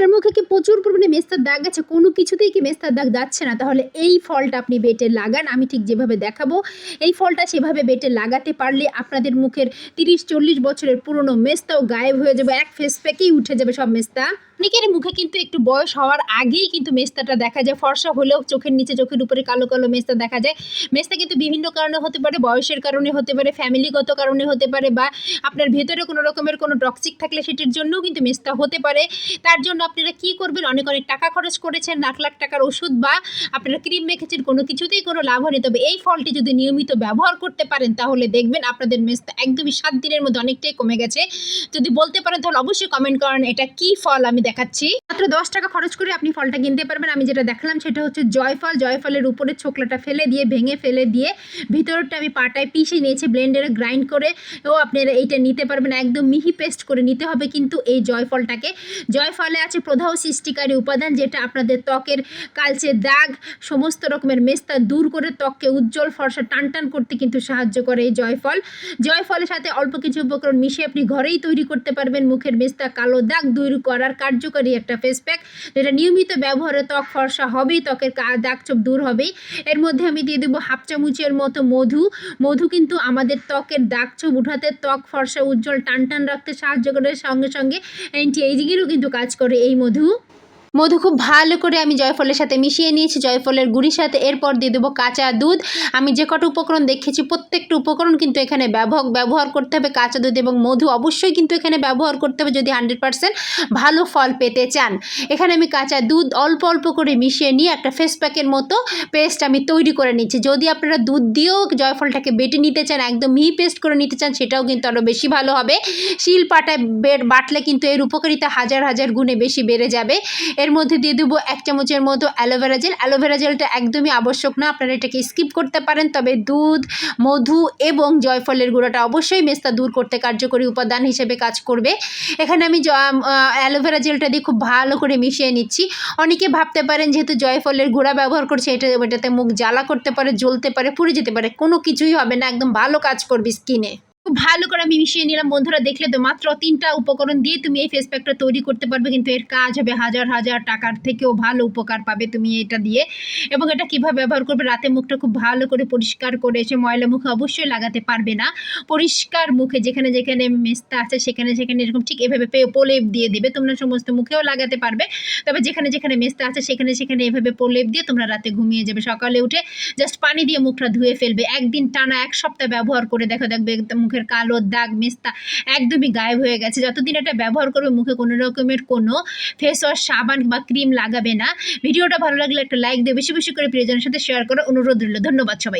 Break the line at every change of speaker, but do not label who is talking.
আপনার মুখে কি প্রচুর পরিমাণে মেস্তার দাগ আছে? কোনো কিছুতেই কি মেস্তার দাগ যাচ্ছে না? তাহলে এই ফলটা আপনি বেটে লাগান, আমি ঠিক যেভাবে দেখাবো। এই ফলটা সেভাবে বেটে লাগাতে পারলে আপনাদের মুখের তিরিশ চল্লিশ বছরের পুরনো মেস্তাও গায়েব হয়ে যাবে এক ফেস প্যাকেই উঠে যাবে সব মেস্তা। অনেকের মুখে কিন্তু একটু বয়স হওয়ার আগেই কিন্তু মেস্তাটা দেখা যায়। ফর্সা হলেও চোখের নিচে, চোখের উপরে কালো কালো মেস্তা দেখা যায়। মেস্তা কিন্তু বিভিন্ন কারণে হতে পারে, বয়সের কারণে হতে পারে ফ্যামিলিগত কারণে হতে পারে বা আপনার ভেতরে কোনো রকমের কোনো টক্সিক থাকলে সেটির জন্যও কিন্তু মেস্তা হতে পারে। তার জন্য আপনারা কি করবেন? অনেক অনেক টাকা খরচ করেছেন, লাখ লাখ টাকার ওষুধ বা আপনারা ক্রিম মেখেছেন, কোনো কিছুতেই কোনো লাভ হয়নি। তবে এই ফলটি যদি নিয়মিত ব্যবহার করতে পারেন, তাহলে দেখবেন আপনাদের মেস্তা একদমই সাত দিনের মধ্যে অনেকটাই কমে গেছে। যদি বলতে পারেন, তাহলে অবশ্যই কমেন্ট করেন, এটা কি ফল? আমি দেখাচ্ছি। মাত্র দশ টাকা খরচ করে আপনি ফলটা কিনতে পারবেন। আমি যেটা দেখালাম সেটা হচ্ছে জয়ফল। জয়ফলের উপরে ছোকলাটা ফেলে দিয়ে, ভেঙে ফেলে দিয়ে ভিতরটা আমি পাটায় পিষে নিয়েছি ব্লেন্ডারে গ্রাইন্ড করে। ও আপনারা এইটা নিতে পারবেন। একদম মিহি পেস্ট করে নিতে হবে কিন্তু এই জয়ফলটাকে। জয়ফলে আছে প্রধাও সৃষ্টিকারী উপাদান যেটা আপনাদের ত্বকের কালচে দাগ, সমস্ত রকমের মেস্তা দূর করে ত্বককে উজ্জ্বল, ফর্সা টান টান করতে কিন্তু সাহায্য করে এই জয়ফল। জয়ফলের সাথে অল্প কিছু উপকরণ মিশিয়ে আপনি ঘরেই তৈরি করতে পারবেন। মুখের মেস্তা কালো দাগ দূর করার কার্যকরী একটা ফেস প্যাক যেটা নিয়মিত ব্যবহারে ত্বক ফর্সা হবেই, ত্বকের কা- দাগ চোপ দূর হবেই। এর মধ্যে আমি দিয়ে দেবো হাফ চামচের মতো মধু। মধু কিন্তু আমাদের ত্বকের দাগ চোপ উঠাতে, ত্বক ফর্সা, উজ্জ্বল টান টান রাখতে সাহায্য করে। সঙ্গে সঙ্গে অ্যান্টি এজিংয়েরও কিন্তু কাজ করে এই মধু। মধু খুব ভালো করে আমি জয়ফলের সাথে মিশিয়ে নিয়েছি। জয়ফলের গুঁড়ির সাথে এরপর দিয়ে দেবো কাঁচা দুধ। আমি যে কটা উপকরণ দেখেছি, প্রত্যেকটা উপকরণ কিন্তু এখানে ব্যবহার ব্যবহার করতে হবে কাঁচা দুধ এবং মধু। অবশ্যই কিন্তু এখানে ব্যবহার করতে হবে যদি হান্ড্রেড পার্সেন্ট ভালো ফল পেতে চান। এখানে আমি কাঁচা দুধ অল্প অল্প করে মিশিয়ে নিয়ে একটা ফেস প্যাকের মতো পেস্ট আমি তৈরি করে নিচ্ছি। যদি আপনারা দুধ দিয়েও জয়ফলটাকে বেটে নিতে চান, একদম মিহি পেস্ট করে নিতে চান, সেটাও কিন্তু আরও বেশি ভালো হবে। শিল পাটায় বাটলে কিন্তু এর উপকারিতা হাজার হাজার গুণে বেশি বেড়ে যাবে। এর মধ্যে দিয়ে দেবো এক চামচের মতো অ্যালোভেরা জেল অ্যালোভেরা জেলটা একদমই আবশ্যক না, আপনারা এটাকে স্কিপ করতে পারেন, তবে দুধ, মধু এবং জয়ফলের গুঁড়োটা অবশ্যই মেস্তা দূর করতে কার্যকরী উপাদান হিসেবে কাজ করবে। এখানে আমি অ্যালোভেরা জেলটা দিয়ে খুব ভালো করে মিশিয়ে নিচ্ছি। অনেকে ভাবতে পারেন যেহেতু জয়ফলের গুঁড়া ব্যবহার করছে, এটা, এটাতে মুখ জ্বালা করতে পারে, জ্বলতে পারে, পুড়ে যেতে পারে, কোনো কিছুই হবে না, একদম ভালো কাজ করবে স্কিনে খুব ভালো করে আমি মিশিয়ে নিলাম। বন্ধুরা দেখলে তো মাত্র তিনটা উপকরণ দিয়ে তুমি এই ফেস প্যাকটা তৈরি করতে পারবে। কিন্তু এর কাজ হবে হাজার হাজার টাকার থেকেও ভালো উপকার পাবে তুমি এটা দিয়ে। এবং এটা কীভাবে ব্যবহার করবে? রাতে মুখটা খুব ভালো করে পরিষ্কার করে এসে ময়লা মুখে অবশ্যই লাগাতে পারবে না। পরিষ্কার মুখে যেখানে যেখানে মেস্তা আছে, সেখানে সেখানে এরকম ঠিক এভাবে প্রলেপ দিয়ে দেবে। তোমরা সমস্ত মুখেও লাগাতে পারবে। তবে যেখানে যেখানে মেস্তা আছে, সেখানে সেখানে এভাবে প্রলেপ দিয়ে তোমরা রাতে ঘুমিয়ে যাবে। সকালে উঠে জাস্ট পানি দিয়ে মুখটা ধুয়ে ফেলবে। একদিন টানা এক সপ্তাহ ব্যবহার করে দেখো, দেখবে একদম মুখের কালো দাগ, মেস্তা একদমই গায়েব হয়ে গেছে। যতদিন এটা ব্যবহার করবে, মুখে কোনো রকমের কোনো ফেস ওয়াশ সাবান বা ক্রিম লাগাবে না। ভিডিওটা ভালো লাগলে একটা লাইক দিয়ে বেশি বেশি করে প্রিয়জনের সাথে শেয়ার করার অনুরোধ রইল। ধন্যবাদ সবাই